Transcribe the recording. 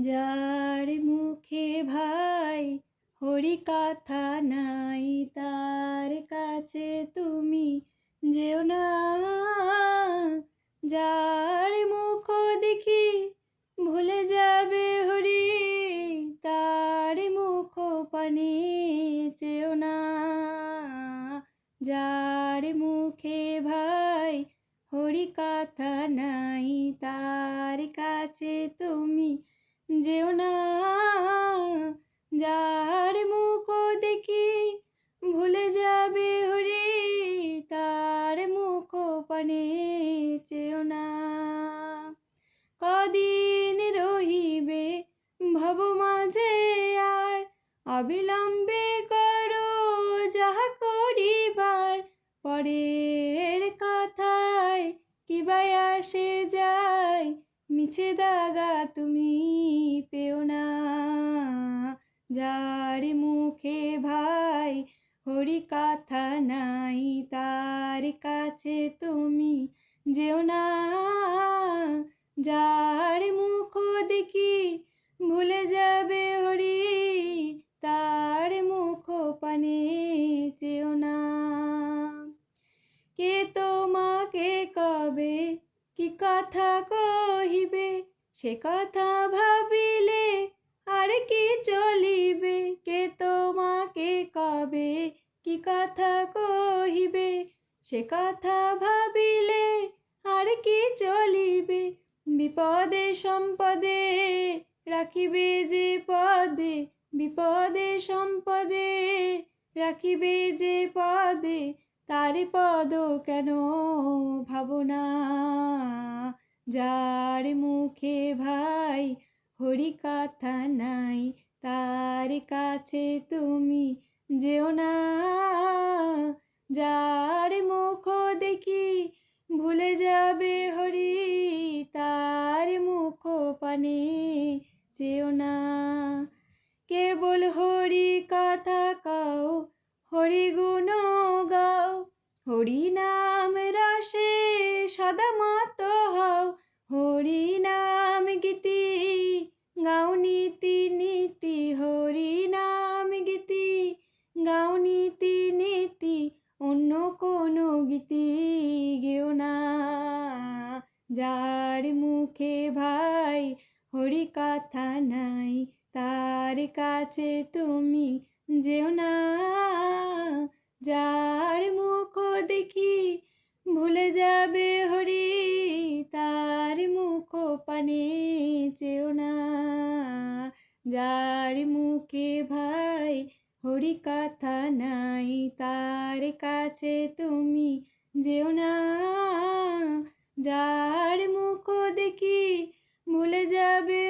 যার মুখে ভাই হরি কথা নাই, তার কাছে তুমি যেও না। যার মুখ দেখি ভুলে যাবে হরি, তার মুখ পানে চেও না। যার মুখে ভাই হরি কথা নাই, তার কাছে তুমি যেও না। যার মুখ দেখি ভুলে যাবে হরি, তার মুখ পানে চেও না। কদিন রহিবে ভব মাঝে আর, অবিলম্বে করো যাহা করিবার। পরের কথায় কিবাই আসে যায় মিছে দাগা তুমি পেও না। যার মুখে ভাই হরি কথা নাই, তার কাছে তুমি যেও না। যার মুখ দেখি ভুলে যাবে হরি, তার মুখ পানে চেও না। কে তোমাকে কবে কি কথা সে কথা ভাবিলে আর কি চলিবে? কে তোমাকে কবে কি কথা কহিবে? সে কথা ভাবিলে আর কি চলিবে? বিপদে সম্পদে রাখিবে যে পদে, বিপদে সম্পদে রাখিবে যে পদে, তার পদ কেন ভাবনা যার মুখে ভাই হরি কথা নাই, তার কাছে তুমি যেও না। যার মুখ দেখি ভুলে যাবে হরি, তার মুখ পানে যেও না। কেবল হরি কথা কাও হরি গুণ গাও, হরি নাম রসে সদা মত হরি নাম গীতি, গাও নীতি নীতি হরি নাম গীতি, গাও নীতি নীতি, অন্য কোনো গীতি গেও না। যার মুখে ভাই হরি কথা নাই, তার কাছে তুমি যেও না। যার মুখ দেখি ভুলে যাবে পানে চেও না। যার মুখে ভাই হরি কথা নাই, তার কাছে তুমি যেও না। যার মুখ দেখি ভুলে যাবে